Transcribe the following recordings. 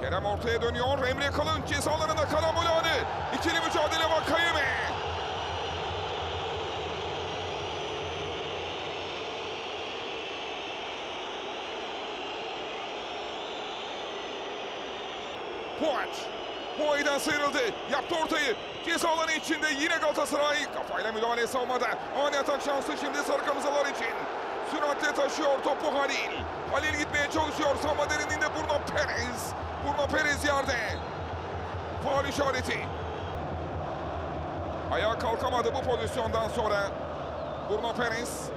Kerem ortaya dönüyor. Emre Kılınç ceza alanında karambol anı. İkili mücadele Vakayeme. Puaç. Boğay'dan sıyrıldı. Yaptı ortayı. Ceza alanı içinde yine Galatasaray. Kafayla müdahale savunmada. Ani atak şansı şimdi sarı kırmızılar için. Süratle taşıyor topu Halil. Halil gitmeye çalışıyor. Savunma derinliğinde Bruno Perez. Bruno Perez yerde. Faul işareti. Ayağa kalkamadı bu pozisyondan sonra. Bruno Perez.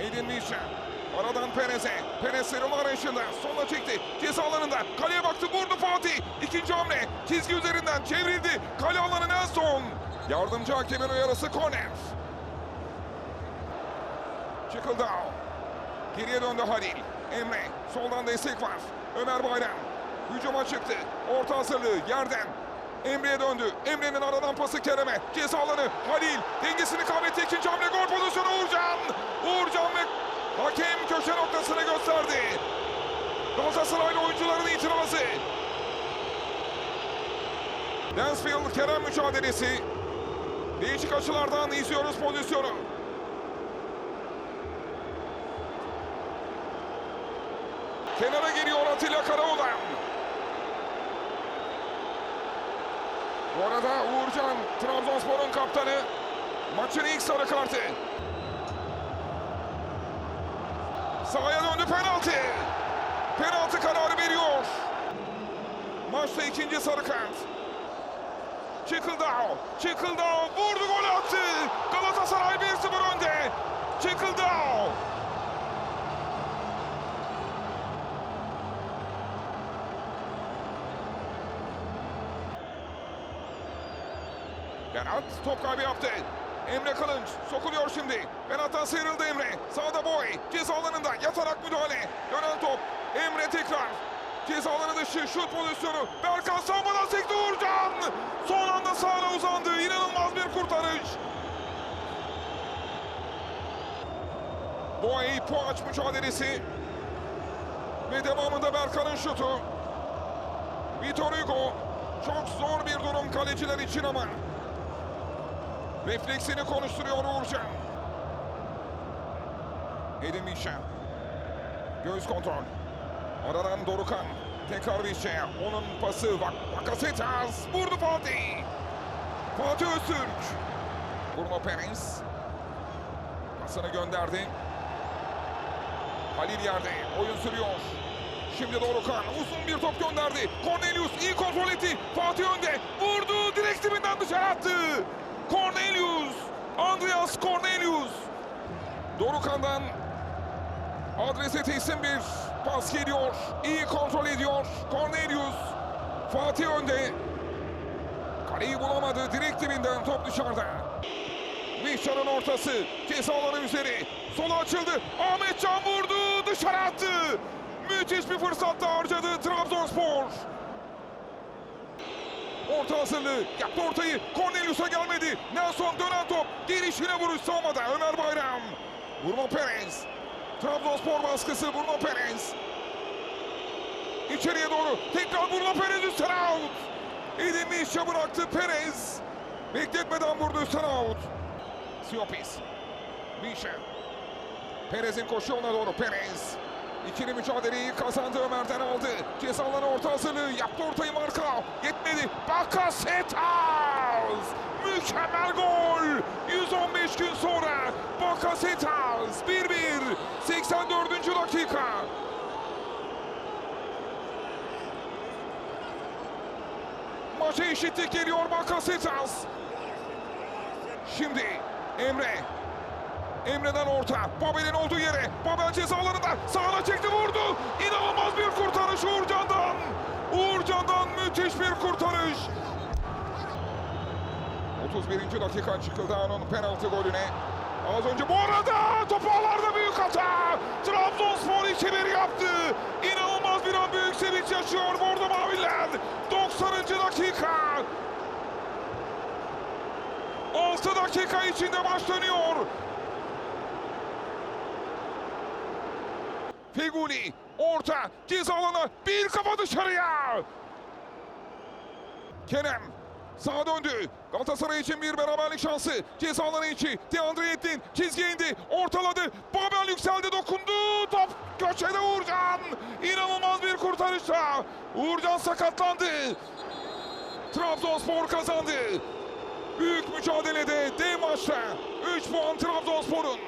Edin Mişa. Aradan Perez'e. Perez sıyrılma arayışında. Sola çekti. Ceza alanında. Kaleye baktı. Vurdu Fatih. İkinci hamle. Çizgi üzerinden çevrildi. Kale alanı Nelson. Yardımcı hakemin uyarısı korner. Çıkıldao. Geriye döndü Halil. Emre. Soldan destek var. Ömer Bayram. Hücuma çıktı. Orta hazırlığı yerden. Emre'ye döndü. Emre'nin aradan pası Kerem'e. Ceza Halil. Dengesini kaybetti. İkinci hamle gol pozisyonu Uğurcan. Uğurcan ve hakem köşe noktasını gösterdi. Galatasaraylı oyuncuların itirazı. Dansfield Kerem mücadelesi. Değişik açılardan izliyoruz pozisyonu. Kenara geliyor Atilla Karaoğlan. Bu arada Uğurcan, Trabzonspor'un kaptanı. Maçın ilk sarı kartı. Sahaya döndü penaltı. Penaltı kararı veriyor. Maçta ikinci sarı kart. Çıkıldao, Çıkıldao vurdu gol attı. Galatasaray 1-0 önde. Çıkıldao. Berat top kaybı yaptı. Emre Kılınç sokuluyor şimdi. Berat'tan sıyrıldı Emre. Sağda boy. Ceza alanında yatarak müdahale. Dönen top. Emre tekrar. Ceza alanı dışı şut pozisyonu. Berkan savunmadan sekti Uğurcan. Son anda sağına uzandı. İnanılmaz bir kurtarış. Boy Poğaç mücadelesi. Ve devamında Berkan'ın şutu. Vitor Hugo. Çok zor bir durum kaleciler için ama. Refleksini konuşturuyor Uğurcan. Edin Mişa. Göz kontrol. Aradan Dorukan. Tekrar Mişa'ya. Onun pası. Vak Vakasetas. Vurdu Fatih. Fatih Öztürk. Bruno Perez. Pasını gönderdi. Halil yerde. Oyun sürüyor. Şimdi Dorukan uzun bir top gönderdi. Cornelius iyi kontrol etti. Fatih önde. Vurdu. Direkt dibinden dışarı attı. Cornelius. Andreas Cornelius. Dorukan'dan adrese teslim bir pas geliyor. İyi kontrol ediyor. Cornelius. Fatih önde. Kaleyi bulamadı. Direkt dibinden top dışarıda. Mişan'ın ortası. Ceza alanı üzeri. Sola açıldı. Ahmet Can vurdu. Dışarı attı. Müthiş bir fırsatta harcadı Trabzonspor. Orta hazırlığı. Yaptı ortayı. Cornelius'a gelmedi. Nelson dönen top. Gelişine vuruş savunmada. Ömer Bayram. Bruno Perez. Trabzonspor baskısı Bruno Perez. İçeriye doğru. Tekrar Bruno Perez üstten out. Edin Mişa bıraktı Perez. Bekletmeden vurdu üstten out. Siopis. Mişa. Perez'in koşu yoluna doğru Perez. İkili mücadeleyi kazandı Ömer'den aldı. Ceza alanı orta hazırlığı yaptı ortayı marka. Yetmedi. Bakasetas! Mükemmel gol! 115 gün sonra Bakasetas 1-1 84. dakika. Maça eşitlik geliyor Bakasetas. Şimdi Emre Emre'den orta. Babel'in olduğu yere. Babel ceza alanında. Sağına çekti vurdu. İnanılmaz bir kurtarış Uğurcan'dan. Uğurcan'dan müthiş bir kurtarış. 31. dakika çıkıldı onun penaltı golüne. Az önce bu arada topu ağlarda büyük hata. Trabzonspor 2-1 yaptı. İnanılmaz bir an büyük sevinç yaşıyor Bordo Maviler. 90. dakika. 6 dakika içinde maç dönüyor. Feguli Orta ceza alanı bir kafa dışarıya. Kerem sağa döndü. Galatasaray için bir beraberlik şansı. Ceza alanı içi. Deandre Yettin çizgiye indi. Ortaladı. Babel yükseldi dokundu. Top köşede Uğurcan. İnanılmaz bir kurtarışla. Uğurcan sakatlandı. Trabzonspor kazandı. Büyük mücadelede dev maçta 3 puan Trabzonspor'un.